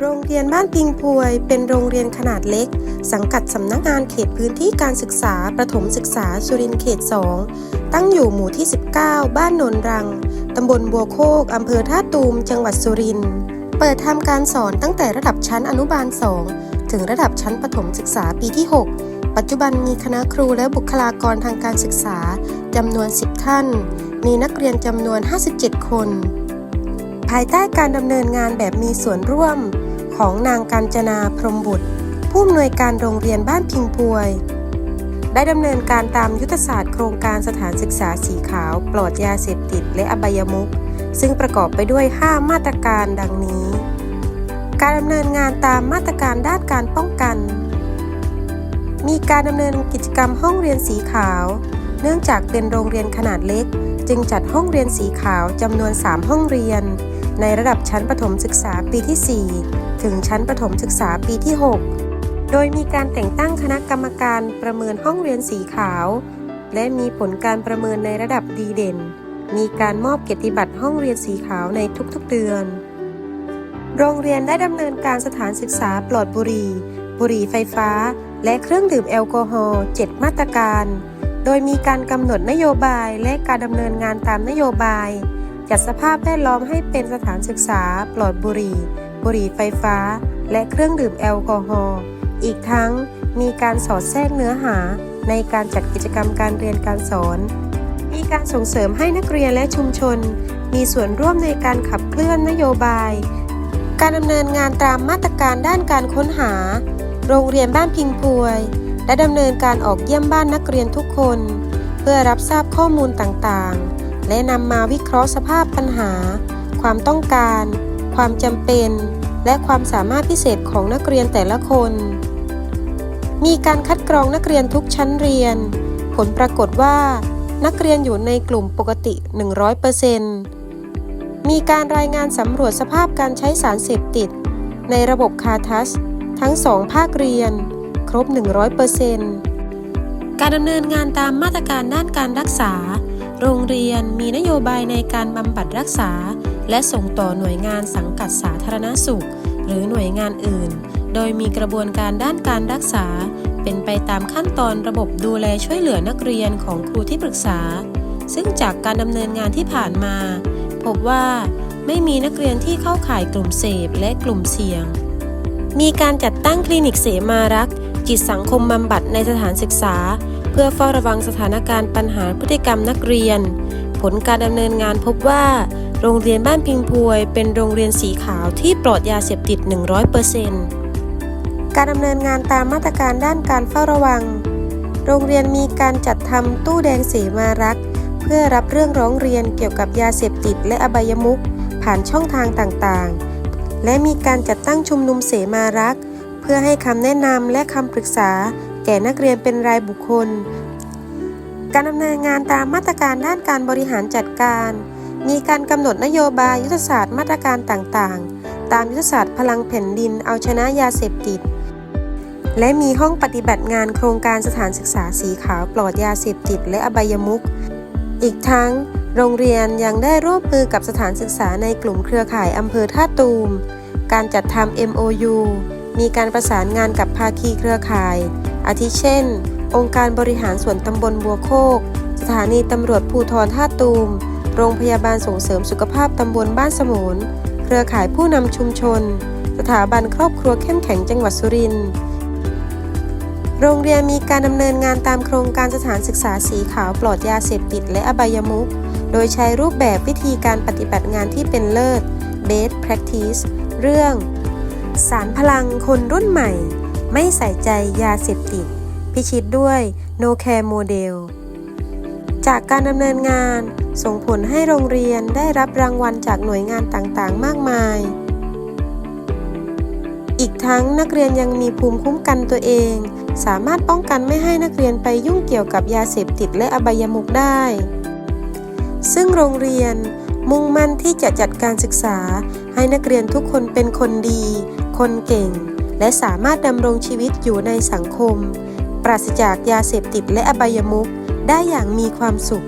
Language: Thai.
โรงเรียนบ้านปิงพวย เป็นโรงเรียนขนาดเล็ก สังกัดสำนักงานเขตพื้นที่การศึกษาประถมศึกษาสุรินเขต 2 ตั้งอยู่หมู่ที่ 19 บ้านโนนรัง ตำบลบัวโคก อำเภอท่าตูม จังหวัดสุรินทร์ เปิดทำการสอนตั้งแต่ระดับชั้นอนุบาล 2 ถึงระดับชั้นประถมศึกษาปีที่ 6 ปัจจุบันมีคณะครูและบุคลากรทางการศึกษาจำนวน 10 ท่าน มีนักเรียนจำนวน 57 คน ภายใต้การดำเนินงานแบบมีส่วนร่วม ของนางกาญจนาพรมบุตร ผู้อำนวยการโรงเรียนบ้านพิงพวย ได้ดำเนินการตามยุทธศาสตร์โครงการสถานศึกษาสีขาว ปลอดยาเสพติดและอบายมุขซึ่งประกอบไปด้วย 5 มาตรการดังนี้ การดำเนินงานตามมาตรการด้านการป้องกัน มีการดำเนินกิจกรรมห้องเรียนสีขาว เนื่องจากเป็นโรงเรียนขนาดเล็ก จึงจัดห้องเรียนสีขาวจำนวน 3 ห้องเรียน ในระดับชั้นประถมศึกษาปีที่ 4 ถึงชั้นประถมศึกษาปีที่ 6 โดยมีการแต่งตั้งคณะกรรมการประเมินห้องเรียนสีขาว และมีผลการประเมินในระดับดีเด่น มีการมอบเกียรติบัตรห้องเรียนสีขาวในทุกๆเดือน โรงเรียนได้ดำเนินการสถานศึกษาปลอดบุหรี่ บุหรี่ไฟฟ้า และเครื่องดื่มแอลกอฮอล์7มาตรการ โดยมีการกำหนดนโยบายและการดำเนินงานตามนโยบาย จัดสภาพแวดล้อมให้เป็นสถานศึกษา ปลอดบุหรี่ บุหรี่ไฟฟ้า และเครื่องดื่มแอลกอฮอล์ อีกทั้งมีการสอดแทรกเนื้อหาในการจัดกิจกรรมการเรียนการสอน มีการส่งเสริมให้นักเรียนและชุมชน มีส่วนร่วมในการขับเคลื่อนนโยบาย การดำเนินงานตามมาตรการด้านการค้นหา โรงเรียนบ้านพิงพวย และดำเนินการออกเยี่ยมบ้านนักเรียนทุกคน เพื่อรับทราบข้อมูลต่างๆ และนำมาวิเคราะห์สภาพปัญหา ความต้องการ ความจำเป็น และความสามารถพิเศษของนักเรียนแต่ละคน มีการคัดกรองนักเรียนทุกชั้นเรียน ผลปรากฏว่า นักเรียนอยู่ในกลุ่มปกติ 100%มีการรายงานสำรวจสภาพการใช้สารเสพติด ในระบบคาทัส ทั้งสองภาคเรียน ครบ 100%การดำเนินงานตามมาตรการด้านการรักษา โรงเรียนมีนโยบายในการบำบัดรักษา และส่งต่อหน่วยงานสังกัดสาธารณสุข หรือหน่วยงานอื่น โดยมีกระบวนการด้านการรักษา เป็นไปตามขั้นตอนระบบดูแลช่วยเหลือนักเรียนของครูที่ปรึกษา ซึ่งจากการดำเนินงานที่ผ่านมา พบว่าไม่มีนักเรียนที่เข้าข่ายกลุ่มเสพและกลุ่มเสี่ยง มีการจัดตั้งคลินิกเสมารักจิตสังคมบำบัดในสถานศึกษา เพื่อเฝ้าระวังสถานการณ์ปัญหาพฤติกรรมนักเรียน ผลการดำเนินงานพบว่า โรงเรียนบ้านพิงพวย เป็นโรงเรียนสีขาวที่ปลอดยาเสพติด 100%การดำเนินงานตามมาตรการด้านการเฝ้าระวัง โรงเรียนมีการจัดทำตู้แดงเสมารัก เพื่อรับเรื่องร้องเรียนเกี่ยวกับยาเสพติดและอบายมุขผ่านช่องทางต่างๆ และมีการจัดตั้งชุมนุมเสมารัก เพื่อให้คำแนะนำและคำปรึกษา แก่นักเรียนเป็นรายบุคคล การดำเนินงานตามมาตรการด้านการบริหารจัดการ มีการกำหนดนโยบายยุทธศาสตร์มาตรการต่างๆ ตามยุทธศาสตร์พลังแผ่นดินเอาชนะยาเสพติด และมีห้องปฏิบัติงานโครงการสถานศึกษาสีขาวปลอดยาเสพติดและอบายมุขอีกทั้งโรงเรียนยังได้ร่วมมือกับสถานศึกษาในกลุ่มเครือข่ายอำเภอท่าตูม การจัดทำ MOU มีการประสานงานกับภาคีเครือข่าย อาทิเช่น องค์การบริหารส่วนตำบลบัวโคก สถานีตำรวจภูทรท่าตูม โรงพยาบาลส่งเสริมสุขภาพตำบลบ้านสมุน เครือข่ายผู้นำชุมชน สถาบันครอบครัวเข้มแข็งจังหวัดสุรินทร์โรงเรียนมีการดำเนินงานตามโครงการสถานศึกษาสีขาวปลอดยาเสพติดและอบายมุข โดยใช้รูปแบบวิธีการปฏิบัติงานที่เป็นเลิศ Best Practice เรื่อง สารพลังคนรุ่นใหม่ ไม่ใส่ใจยาเสพติด พิชิตด้วย No Care Model จากการดำเนินงานส่งผลให้โรงเรียนได้รับรางวัลจากหน่วยงานต่างๆ มากมาย อีกทั้งนักเรียนยังมีภูมิคุ้มกันตัวเอง สามารถป้องกันไม่ให้นักเรียนไปยุ่งเกี่ยวกับยาเสพติดและอบายมุขได้ ซึ่งโรงเรียนมุ่งมั่นที่จะจัดการศึกษาให้นักเรียนทุกคนเป็นคนดี คนเก่ง และสามารถดำรงชีวิตอยู่ในสังคม ปราศจากยาเสพติดและอบายมุขได้อย่างมีความสุข